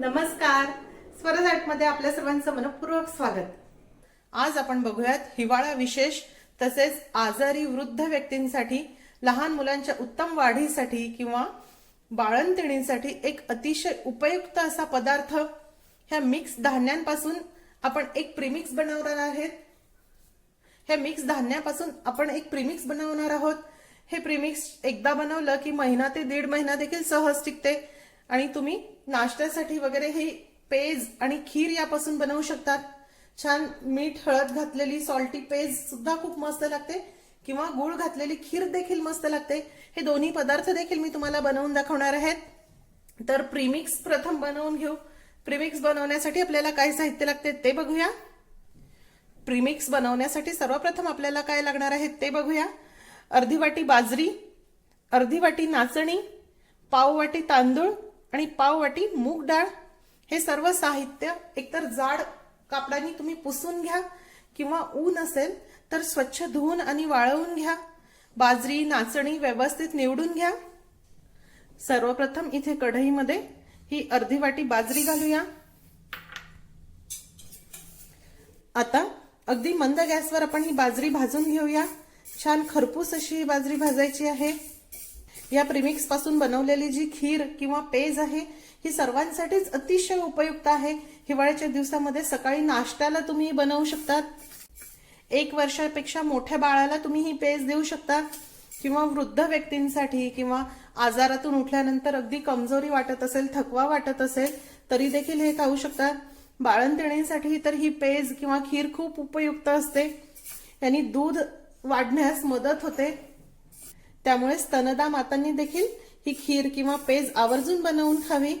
नमस्कार. स्वरजाटमध्ये आपल्या सर्वांचं मनपूर्वक स्वागत. आज आपण बघूयात हिवाळा विशेष तसेच आजारी वृद्ध व्यक्तींसाठी लहान मुलांच्या उत्तम वाढीसाठी किंवा बाळंतिणींसाठी एक अतिशय उपयुक्त असा पदार्थ ह्या मिक्स धान्यांपासून आपण एक प्रिमिक्स बनवणार आहेत. ह्या मिक्स धान्यापासून आपण एक प्रीमिक्स बनवणार आहोत. हे प्रिमिक्स एकदा बनवलं की महिना ते दीड महिना देखील सहज टिकते. आणि तुम्ही नाश्त्यासाठी वगैरे हे पेज आणि खीर यापासून बनवू शकतात. छान मीठ हळद घातलेली सॉल्टी पेज सुद्धा खूप मस्त लागते. किंवा गुळ घातलेली खीर देखील मस्त लागते. हे दोन्ही पदार्थ देखील मी तुम्हाला बनवून दाखवणार आहेत. तर प्रीमिक्स प्रथम बनवून घेऊ. प्रीमिक्स बनवण्यासाठी आपल्याला काय साहित्य लागते ते बघूया. प्रीमिक्स बनवण्यासाठी सर्वप्रथम आपल्याला काय लागणार आहे ते बघूया. अर्धी वाटी बाजरी अर्धी वाटी नाचणी पाव वाटी तांदूळ आणि पाव वाटी मूग डाळ हे सर्व साहित्य एकतर जाड कापडाने तुम्ही पुसून घ्या किंवा ऊन असेल तर स्वच्छ धुवून आणि वाळवून घ्या. बाजरी नाचणी व्यवस्थित निवडून घ्या. सर्वप्रथम इथे कढईमध्ये ही अर्धी वाटी बाजरी घालूया. आता अगदी मंद गॅसवर आपण ही बाजरी भाजून घेऊया. छान खरपूस अशी ही बाजरी भाजायची आहे. या प्रिमिक्सपासून बनवलेली जी खीर किंवा पेज आहे ही सर्वांसाठीच अतिशय उपयुक्त आहे. हिवाळ्याच्या दिवसामध्ये सकाळी नाश्त्याला तुम्ही बनवू शकतात. एक वर्षापेक्षा मोठ्या बाळाला तुम्ही ही पेज देऊ शकता. किंवा वृद्ध व्यक्तींसाठी किंवा आजारातून उठल्यानंतर अगदी कमजोरी वाटत असेल थकवा वाटत असेल तरी देखील हे खाऊ शकतात. बाळंतिणींसाठी तर ही पेज किंवा खीर खूप उपयुक्त असते. यांनी दूध वाढण्यास मदत होते. त्यामुळे स्तनदा मातांनी देखील ही खीर किंवा पेज आवर्जून बनवून खावी.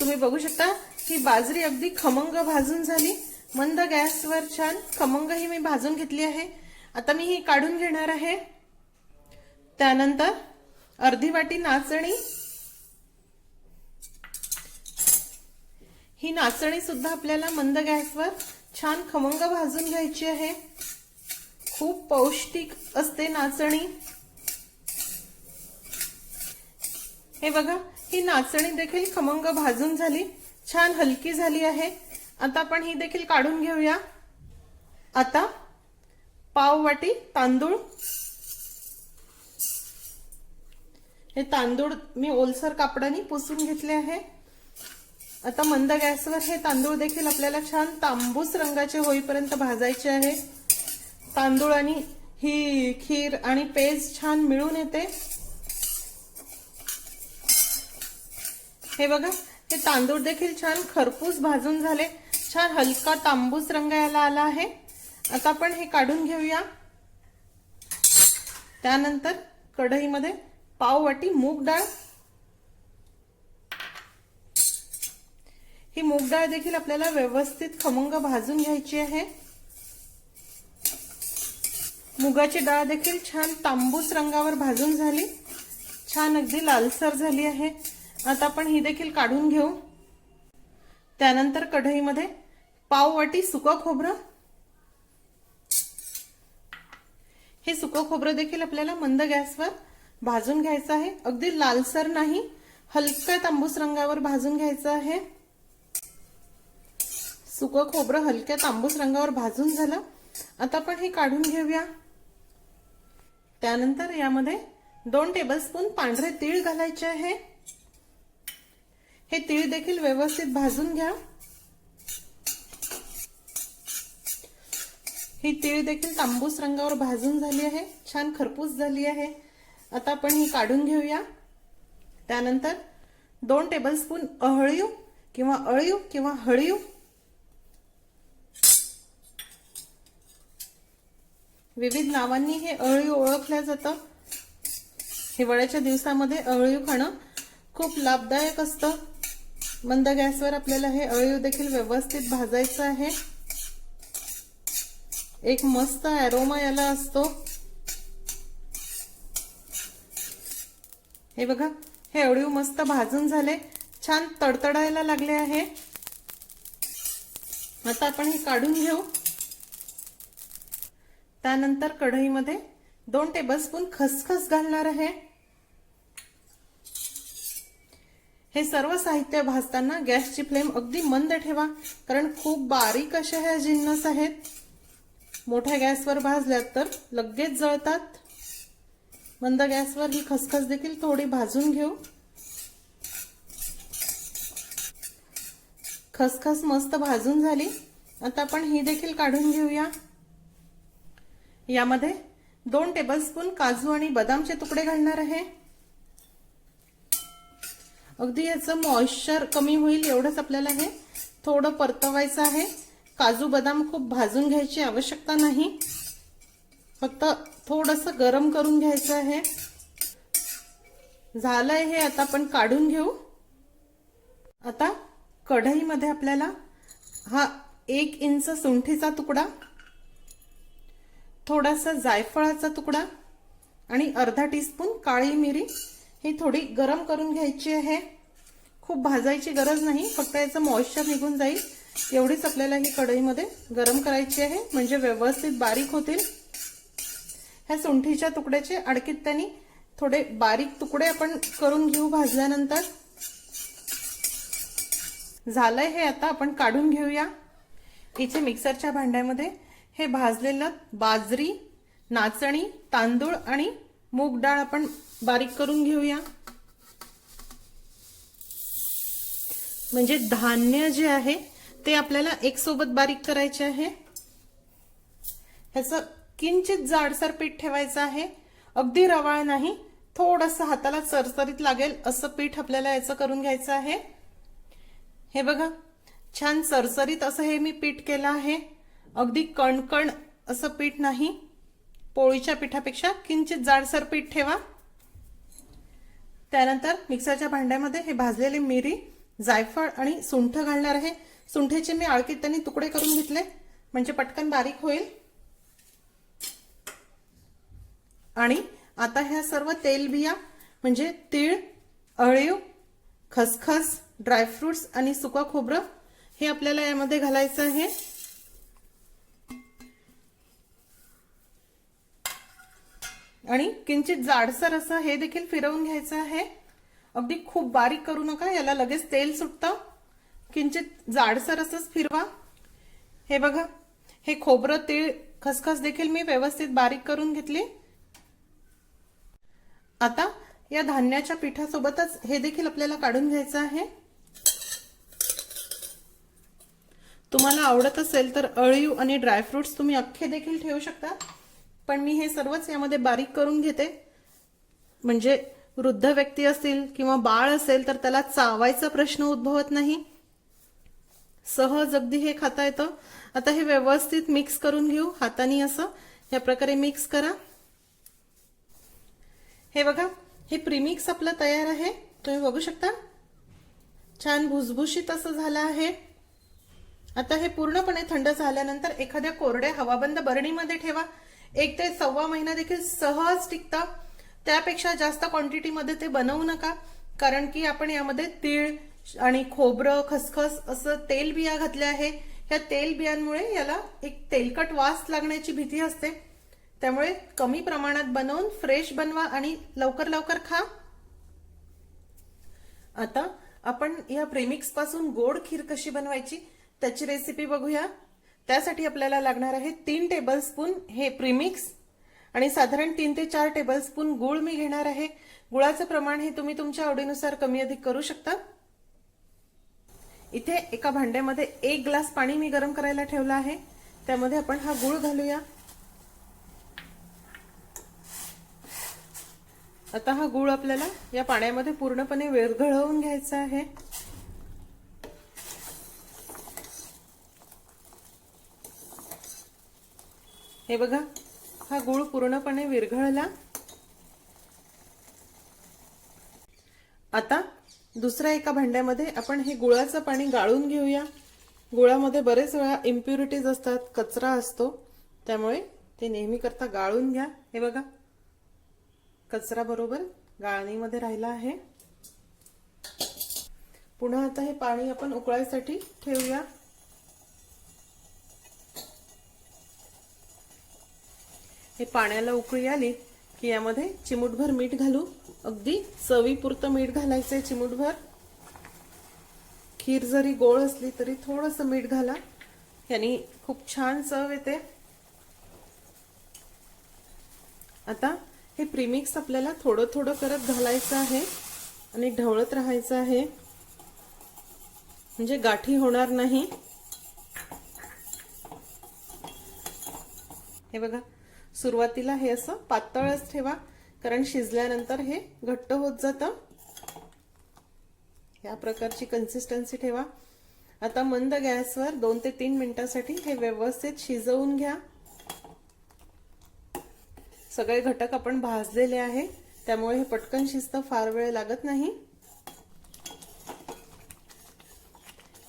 तुम्ही बघू शकता ही बाजरी अगदी खमंग भाजून झाली. मंद गॅसवर छान खमंग ही मी भाजून घेतली आहे. आता मी ही काढून घेणार आहे. त्यानंतर अर्धी वाटी नाचणी. ही नाचणी सुद्धा आपल्याला मंद गॅसवर छान खमंग भाजून घ्यायची आहे. खूप पौष्टिक असते नाचणी. हे बघा ही नाचणी देखील खमंग भाजून झाली. छान हलकी झाली आहे. आता आपण ही देखील काढून घेऊया. आता पाव वाटी तांदूळ. हे तांदूळ मी ओलसर कापडाने पुसून घेतले आहे. आता मंद गॅसवर हे तांदूळ देखील आपल्याला छान तांबूस रंगाचे होईपर्यंत भाजायचे आहे. तांदूळ आणि ही खीर आणि पेज छान मिळून येते. हे बघा हे तांदूळ देखील छान खरपूस भाजून झाले. छान हलका तांबूस रंग याला आला आहे. आता आपण हे काढून घेऊया. त्यानंतर कढईमध्ये पाव वाटी मूग डाळ. ही मूग डाळ देखील आपल्याला व्यवस्थित खमंग भाजून घ्यायची आहे. मुगाची डाळ देखील छान तांबूस रंगावर भाजून झाली. छान अगदी लालसर झाली आहे. आता आपण ही देखील काढून घेऊ. त्यानंतर कढईमध्ये पाव वाटी सुकं खोबरं. हे सुकं खोबरं देखील आपल्याला मंद गॅसवर भाजून घ्यायचं आहे. अगदी लालसर नाही हलक्या तांबूस रंगावर भाजून घ्यायचं आहे. सुकं खोबरं हलक्या तांबूस रंगावर भाजून झालं. आता आपण हे काढून घेऊया. त्यानंतर यामध्ये दोन टेबलस्पून पांढरे तीळ घालायचे आहे. हे तीळ देखील व्यवस्थित भाजून घ्या. ही तीळ देखील तांबूस रंगावर भाजून झाली आहे. छान खरपूस झाली आहे. आता आपण ही काढून घेऊया. त्यानंतर दोन टेबलस्पून अहळीव किंवा अळीव किंवा हळीव विविध नावांनी हे अळीव ओळखलं जातं. हिवाळ्याच्या दिवसामध्ये अळीव खाणं खूप लाभदायक असतं. मंद गॅसवर आपल्याला हे अळीव देखील व्यवस्थित भाजायचं आहे. एक मस्त ॲरोमा याला असतो. हे बघा हे अळीव मस्त भाजून झाले. छान तडतडायला लागले आहे. आता आपण हे काढून घेऊ. त्यानंतर कढईमध्ये दोन टेबलस्पून खसखस घालणार आहे. हे सर्व साहित्य भाजताना गॅसची फ्लेम अगदी मंद ठेवा कारण खूप बारीक अशा ह्या जिन्नस आहेत. मोठ्या गॅसवर भाजल्यात तर लगेच जळतात. मंद गॅसवर ही खसखस देखील थोडी भाजून घेऊ. खसखस मस्त भाजून झाली. आता आपण ही देखील काढून घेऊया. यामध्ये दोन टेबलस्पून काजू आणि बदामचे तुकडे घालणार आहे. अगदी याचं मॉइश्चर कमी होईल एवढंच आपल्याला हे थोडं परतवायचं आहे. काजू बदाम खूप भाजून घ्यायची आवश्यकता नाही. फक्त थोडंसं गरम करून घ्यायचं आहे. झालंय हे आता आपण काढून घेऊ. आता कढईमध्ये आपल्याला हा एक इंच सुंठीचा तुकडा थोडासा जायफळाचा तुकडा आणि अर्धा टीस्पून काळी मिरी ही थोडी गरम करून घ्यायची आहे. खूप भाजायची गरज नाही फक्त याचं मॉइश्चर निघून जाईल. एवढीच आपल्याला ही कढईमध्ये गरम करायची आहे म्हणजे व्यवस्थित बारीक होतील. ह्या सुंठीच्या तुकड्याचे अडकीत त्यांनी थोडे बारीक तुकडे आपण करून घेऊ भाजल्यानंतर. झालंय हे आता आपण काढून घेऊया. इथे मिक्सरच्या भांड्यामध्ये हे भाजलेलं बाजरी नाचणी तांदूळ आणि मूग डाळ आपण बारीक करून घेऊया. म्हणजे धान्य जे आहे ते आपल्याला एक सोबत बारीक करायचे आहे. ह्याचं किंचित जाडसर पीठ ठेवायचं आहे. अगदी रवाळ नाही थोडस हाताला चरचरीत लागेल असं पीठ आपल्याला याचं करून घ्यायचं आहे. हे बघा छान सरसरीत असं हे मी पीठ केलं आहे. अगदी कणकण असं पीठ नाही पोळीच्या पिठापेक्षा किंचित जाडसर पीठ ठेवा. त्यानंतर मिक्सरच्या भांड्यामध्ये हे भाजलेली मिरी जायफळ आणि सुंठ घालणार आहे. सुंठेचे मी आळकीत त्यांनी तुकडे करून घेतले म्हणजे पटकन बारीक होईल. आणि आता ह्या सर्व तेलबिया म्हणजे तीळ अळीव खसखस ड्रायफ्रुट्स आणि सुका खोबरं हे आपल्याला यामध्ये घालायचं आहे. आणि किंचित जाडसर असं हे देखील फिरवून घ्यायचं आहे. अगदी खूप बारीक करू नका याला लगेच तेल सुटतं. किंचित जाडसर असंच फिरवा. हे बघा हे खोबरं तीळ खसखस देखील मी व्यवस्थित बारीक करून घेतली. आता या धान्याच्या पिठासोबतच हे देखील आपल्याला काढून घ्यायचं आहे. तुम्हाला आवडत असेल तर अळीव आणि ड्रायफ्रुट्स तुम्ही अख्खे देखील ठेवू शकता. पण मी हे सर्वच यामध्ये बारीक करून घेते. म्हणजे वृद्ध व्यक्ती असतील किंवा बाळ असेल तर त्याला चावायचा प्रश्न उद्भवत नाही. सहज अगदी हे खाता येतं. आता हे व्यवस्थित मिक्स करून घेऊ हाताने असं. या प्रकारे मिक्स करा. हे बघा हे प्रीमिक्स आपलं तयार आहे. तुम्ही बघू शकता. छान भुसभुशीत असं झालं आहे. आता हे पूर्णपणे थंड झाल्यानंतर एखाद्या कोरड्या हवाबंद बरणीमध्ये ठेवा. एक ते सव्वा महिना देखील सहज टिकतं. त्यापेक्षा जास्त क्वांटिटीमध्ये ते बनवू नका. कारण की आपण यामध्ये तीळ आणि खोबरं खसखस असं तेल बिया घातल्या आहे. ह्या तेल बियांमुळे याला एक तेलकट वास लागण्याची भीती असते. त्यामुळे कमी प्रमाणात बनवून फ्रेश बनवा आणि लवकर लवकर खा. आता आपण या प्रेमिक्सपासून गोड खीर कशी बनवायची? त्याची रेसिपी बघूया. त्यासाठी आपल्याला लागणार आहे तीन टेबलस्पून हे प्रीमिक्स आणि साधारण तीन ते चार टेबलस्पून गुळ मी घेणार आहे. गुळाचं प्रमाण हे तुम्ही तुमच्या आवडीनुसार कमी अधिक करू शकता. इथे एका भांड्यामध्ये एक ग्लास पाणी मी गरम करायला ठेवलं आहे. त्यामध्ये आपण हा गुळ घालूया. आता हा गुळ आपल्याला या पाण्यामध्ये पूर्णपणे विरघळवून घ्यायचा आहे. हे बघा हा गुळ पूर्णपणे विरघळला. आता दुसऱ्या एका भांड्यामध्ये आपण हे गुळाचं पाणी गाळून घेऊया. गुळामध्ये बरेच वेळा इम्प्युरिटीज असतात कचरा असतो. त्यामुळे ते नेहमी करता गाळून घ्या. हे बघा कचरा बरोबर गाळणीमध्ये राहिला आहे. पुन्हा आता हे पाणी आपण उकळायसाठी ठेवूया. हे पाण्याला उकळी आली की यामध्ये चिमूटभर मीठ घालू. अगदी चवीपुरतं मीठ घालायचं आहे चिमूटभर. खीर जरी गोळ असली तरी थोडंसं मीठ घाला. याने खूप छान चव येते. आता हे प्रीमिक्स आपल्याला थोडं थोडं करत घालायचं आहे आणि ढवळत राहायचं आहे. म्हणजे गाठी होणार नाही. हे बघा सुरुवातीला हे असं पातळच ठेवा कारण शिजल्यानंतर हे घट्ट होत जातं. या प्रकारची कन्सिस्टन्सी ठेवा. आता मंद गॅसवर दोन ते तीन मिनिटांसाठी हे व्यवस्थित शिजवून घ्या. सगळे घटक आपण भाजलेले आहे त्यामुळे हे पटकन शिजतं फार वेळ लागत नाही.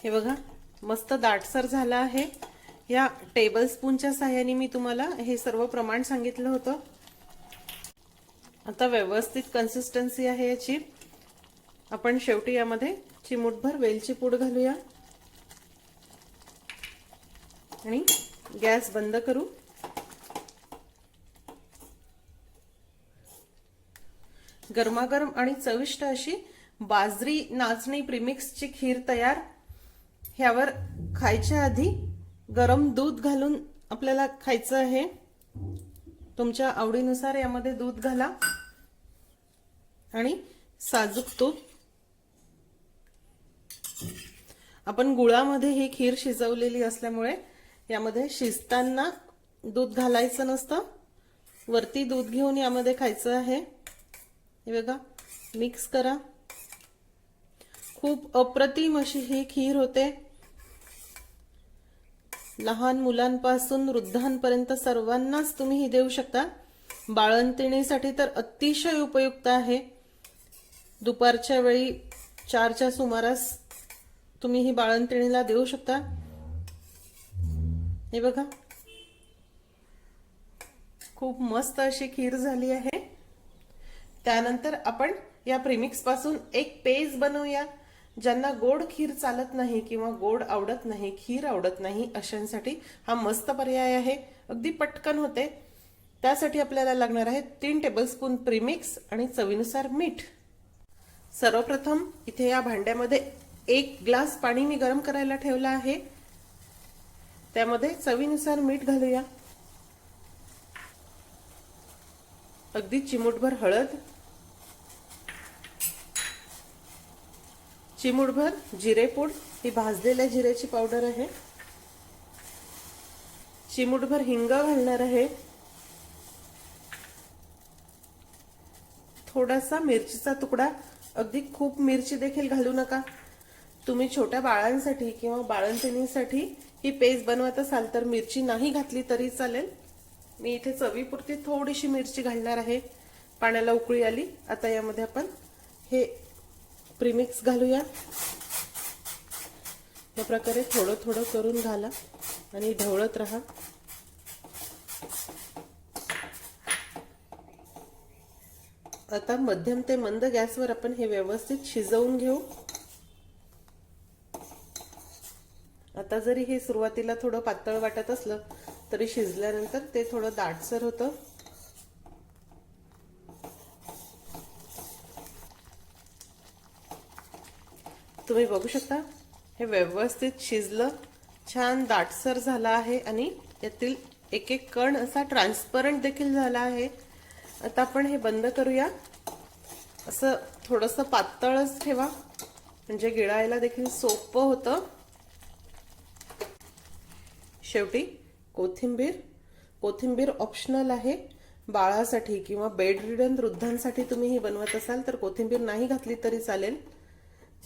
हे बघा मस्त दाटसर झालं आहे. या टेबल स्पूनच्या साह्याने मी तुम्हाला हे सर्व प्रमाण सांगितलं होतं. आता व्यवस्थित कन्सिस्टन्सी आहे याची. आपण शेवटी यामध्ये चिमूटभर वेलची पूड घालूया. आणि गॅस बंद करू. गरमागरम आणि चविष्ट अशी बाजरी नाचणी प्रीमिक्सची खीर तयार. ह्यावर खायच्या आधी गरम दूध घालून आपल्याला खायचं आहे. तुमच्या आवडीनुसार यामध्ये दूध घाला. आणि साजूक तूप. आपण गुळामध्ये ही खीर शिजवलेली असल्यामुळे यामध्ये शिजताना दूध घालायचं नसतं. वरती दूध घेऊन यामध्ये खायचं आहे. हे बघा मिक्स करा. खूप अप्रतिम अशी ही खीर होते. लहान मुलांपासून वृद्धांपर्यंत सर्वांनाच तुम्ही ही देऊ शकता. बाळंतिणीसाठी तर अतिशय उपयुक्त आहे. दुपारच्या वेळी चारच्या सुमारास तुम्ही ही बाळंतिणीला देऊ शकता. हे बघा. खूप मस्त अशी खीर झाली आहे. त्यानंतर आपण या प्रेमिक्सपासून एक पेज बनवूया. ज्यांना गोड खीर चालत नाही किंवा गोड आवडत नाही खीर आवडत नाही अशांसाठी हा मस्त पर्याय आहे. अगदी पटकन होते. त्यासाठी आपल्याला लागणार आहे तीन टेबलस्पून प्रीमिक्स आणि चवीनुसार मीठ. सर्वप्रथम इथे या भांड्यामध्ये एक ग्लास पाणी मी गरम करायला ठेवलं आहे. त्यामध्ये चवीनुसार मीठ घालूया. अगदी चिमूटभर हळद. चिमूटभर जिरेपूड ही भाजलेल्या जिऱ्याची पावडर आहे. चिमूटभर हिंग घालणार आहे. थोडासा मिरचीचा तुकडा. अगदी खूप मिरची देखील घालू नका. तुम्ही छोट्या बाळांसाठी किंवा बाळंतिणीसाठी ही पेस्ट बनवत असाल तर मिरची नाही घातली तरी चालेल. मी इथे चवीपुरती थोडीशी मिरची घालणार आहे. पाण्याला उकळी आली. आता यामध्ये आपण हे प्रीमिक्स घालूया. या प्रकारे थोडं थोडं करून घाला आणि ढवळत राहा. आता मध्यम ते मंद गॅसवर आपण हे व्यवस्थित शिजवून घेऊ. आता जरी हे सुरुवातीला थोडं पातळ वाटत असलं तरी शिजल्यानंतर ते थोडं दाटसर होतं. तुम्ही बघू शकता. हे व्यवस्थित शिजलं. छान दाटसर झालं आहे आणि यातील एक एक कण असा ट्रान्सपरंट देखील झाला आहे. आता आपण हे बंद करूया. असं थोडंसं पातळच ठेवा. म्हणजे गिळायला देखील सोपं होतं. शेवटी कोथिंबीर. कोथिंबीर ऑप्शनल आहे. बाळासाठी किंवा बेड रिडन वृद्धांसाठी तुम्ही ही बनवत असाल तर कोथिंबीर नाही घातली तरी चालेल.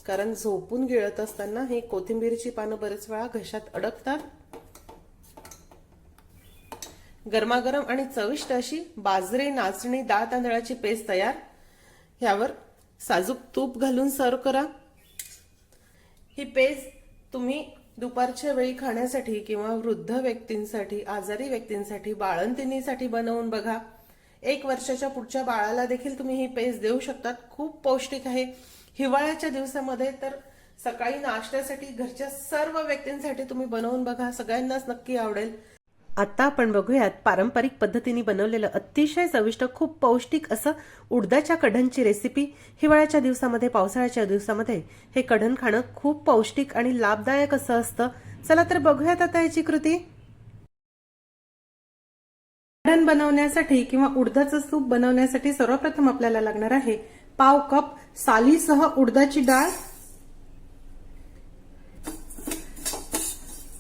कारण झोपून गिळत असताना ही कोथिंबीरची पानं बरेच वेळा घशात अडकतात. गरमागरम आणि चविष्ट अशी बाजरी नाचणी डाळ तांदळाची पेस्ट तयार. ह्यावर साजूक तूप घालून सर्व करा. ही पेस्ट तुम्ही दुपारच्या वेळी खाण्यासाठी किंवा वृद्ध व्यक्तींसाठी आजारी व्यक्तींसाठी बाळंतिणीसाठी बनवून बघा. एक वर्षाच्या पुढच्या बाळाला देखील तुम्ही ही पेस्ट देऊ शकतात. खूप पौष्टिक आहे. हिवाळ्याच्या दिवसामध्ये तर सकाळी नाश्त्यासाठी घरच्या सर्व व्यक्तींसाठी तुम्ही बनवून बघा सगळ्यांनाच नक्की आवडेल. आता आपण बघूयात पारंपरिक पद्धतीने बनवलेलं अतिशय चविष्ट खूप पौष्टिक असं उडदाच्या कढणची रेसिपी हिवाळ्याच्या दिवसामध्ये पावसाळ्याच्या दिवसामध्ये हे कढण खाणं खूप पौष्टिक आणि लाभदायक असं असतं. चला तर बघूयात आता याची कृती. कढण बनवण्यासाठी किंवा उडदाचं सूप बनवण्यासाठी सर्वप्रथम आपल्याला लागणार आहे पाव कप सालीसह उडदाची डाळ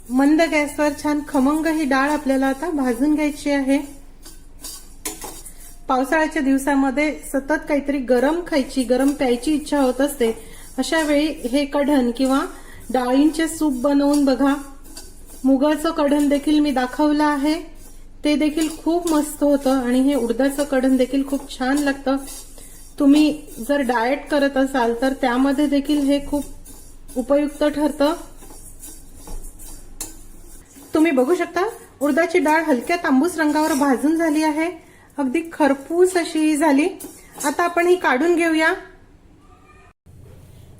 मंद गॅसवर छान खमंग ही डाळ आपल्याला आता भाजून घ्यायची आहे. पावसाळ्याच्या दिवसामध्ये सतत काहीतरी गरम खायची गरम प्यायची इच्छा होत असते. अशा वेळी हे कढण किंवा डाळींचे सूप बनवून बघा. मुगाचं कढण देखील मी दाखवलं आहे. ते देखील खूप मस्त होतं आणि हे उडदाचं कढण देखील खूप छान लागतं. तुम्ही जर डाएट करत असाल तर त्यामध्ये देखील हे खूप उपयुक्त ठरतं. तुम्ही बघू शकता उडदाची डाळ हलक्या तांबूस रंगावर भाजून झाली आहे. अगदी खरपूस अशी ही झाली. आता आपण ही काढून घेऊया.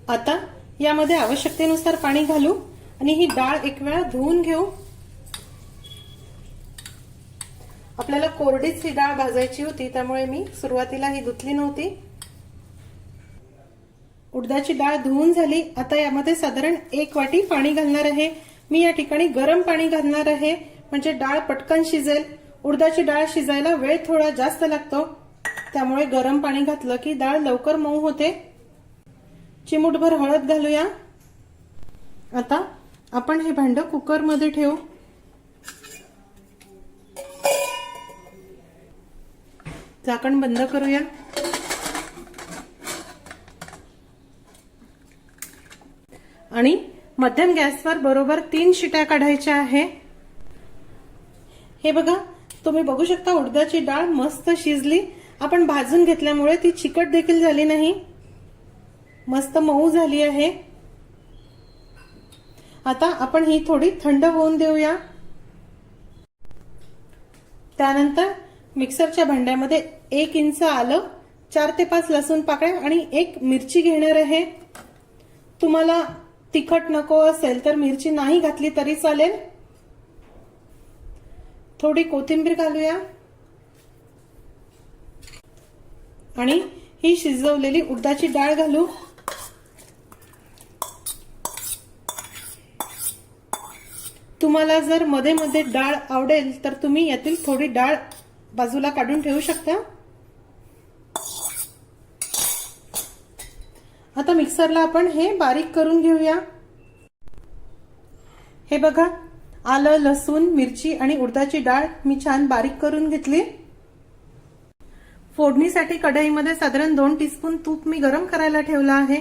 आता यामध्ये आवश्यकतेनुसार पाणी घालू आणि ही डाळ एक वेळा धुवून घेऊ. आपल्याला कोरडीच ही डाळ भाजायची होती त्यामुळे मी सुरुवातीला ही धुतली नव्हती. उडदाची डाळ धुवून झाली. आता यामध्ये साधारण एक वाटी पाणी घालणार आहे. मी या ठिकाणी गरम पाणी घालणार आहे. म्हणजे डाळ पटकन शिजेल. उडदाची डाळ शिजायला वेळ थोडा जास्त लागतो. त्यामुळे गरम पाणी घातलं की डाळ लवकर मऊ होते. चिमूटभर हळद घालूया. आता आपण हे भांड कुकरमध्ये ठेवू. झाकण बंद करूया. आणि मध्यम गॅसवर बरोबर तीन शिट्या काढायच्या आहे. हे बघा तुम्ही बघू शकता उडदाची डाळ मस्त शिजली. आपण भाजून घेतल्यामुळे ती चिकट देखील झाली नाही. मस्त मऊ झाली आहे. आता आपण ही थोडी थंड होऊन देऊया. त्यानंतर मिक्सरच्या भांड्यामध्ये एक इंच आलं चार ते पाच लसूण पाकळ्या आणि एक मिरची घेणार आहे. तुम्हाला तिखट नको असेल तर मिरची नाही घातली तरी चालेल. थोडी कोथिंबीर घालूया. आणि ही शिजवलेली उडदाची डाळ घालू. तुम्हाला जर मध्ये मध्ये डाळ आवडेल तर तुम्ही यातील थोडी डाळ बाजूला काढून ठेवू शकता? आता मिक्सरला आपण हे बारीक करून घेऊया. हे बघा आलं लसूण मिरची आणि उडदाची डाळ मी छान बारीक करून घेतली. फोडणीसाठी कढईमध्ये साधारण दोन टीस्पून तूप मी गरम करायला ठेवलं आहे.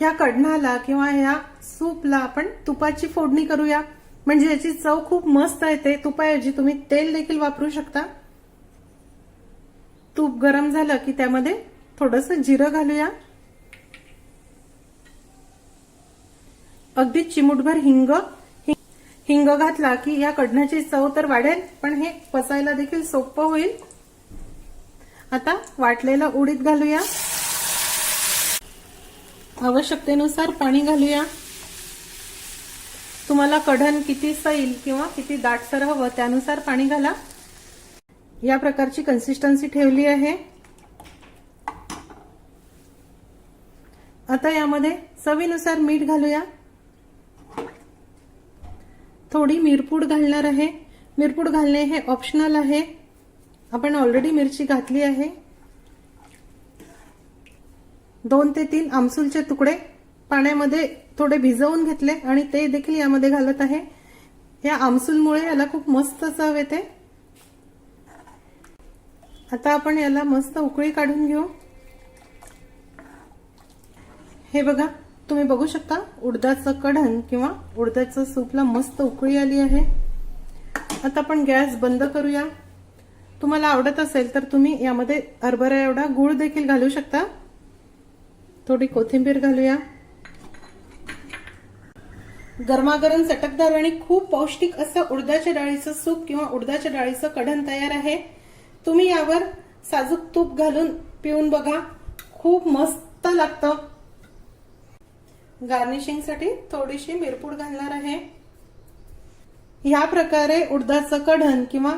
ह्या कढणाला किंवा ह्या सूपला आपण तुपाची फोडणी करूया. म्हणजे याची चव खूप मस्त येते. तुपाऐवजी तुम्ही तेल देखील वापरू शकता. तूप गरम झालं की त्यामध्ये थोडस जिरं घालूया. अगदी चिमुटभर हिंग हिंग घातला की या कढण्याची चव तर वाढेल पण हे पचायला देखील सोपं होईल. आता वाटलेलं उडीद घालूया. आवश्यकतेनुसार पाणी घालूया. तुम्हाला कढण किती सैल किंवा किती दाटसर हवं त्यानुसार पाणी घाला. या प्रकारची कन्सिस्टन्सी ठेवली आहे. आता यामध्ये चवीनुसार मीठ घालूया. थोडी मिरपूड घालणार आहे. मिरपूड घालणे हे ऑप्शनल आहे. आपण ऑलरेडी मिरची घातली आहे. दोन ते तीन आमसूलचे तुकडे पाण्यामध्ये थोडे भिजवून घेतले आणि ते देखील यामध्ये घालत आहे. या आमसूलमुळे याला खूप मस्त चव येते. आता आपण याला मस्त उकळी काढून घेऊ. हे बघा तुम्ही बघू शकता उडदाचं कढण किंवा उडदाचं सूपला मस्त उकळी आली आहे. आता आपण गॅस बंद करूया. तुम्हाला आवडत असेल तर तुम्ही यामध्ये हरभरा एवढा गुळ देखील घालू शकता. थोडी कोथिंबीर घालूया. गरमागरम चटकदार आणि खूप पौष्टिक असं उडदाच्या डाळीचं सूप किंवा उडदाच्या डाळीचं कढण तयार आहे. तुम्ही यावर साजूक तूप घालून पिऊन बघा. खूप मस्त लागतं. गार्निशिंगसाठी थोडीशी मिरपूड घालणार आहे. ह्या प्रकारे उडदाचं कढण किंवा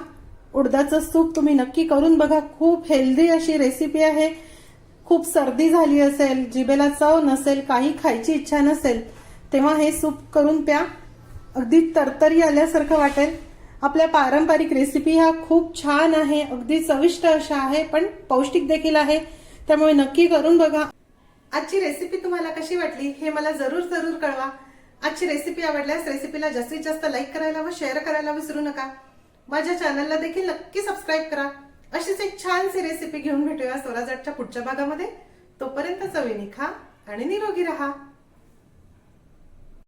उडदाचं सूप तुम्ही नक्की करून बघा. खूप हेल्दी अशी रेसिपी आहे. खूप सर्दी झाली असेल जिभेला चव नसेल काही खायची इच्छा नसेल तेव्हा हे सूप करून प्या. अगदी तरतरी आल्यासारखं वाटेल. आपल्या पारंपरिक रेसिपी ह्या खूप छान आहे अगदी चविष्ट अशा आहे पण पौष्टिक देखील आहे. त्यामुळे नक्की करून बघा. आजची रेसिपी तुम्हाला कशी वाटली हे मला जरूर जरूर कळवा. आजची रेसिपी आवडल्यास रेसिपीला जास्तीत जास्त लाईक करायला व शेअर करायला विसरू नका. माझ्या चॅनलला देखील नक्की सबस्क्राईब करा. अशीच एक छानशी रेसिपी घेऊन भेटूया स्वराजाटच्या पुढच्या भागामध्ये. तोपर्यंत चवीने खा आणि निरोगी राहा.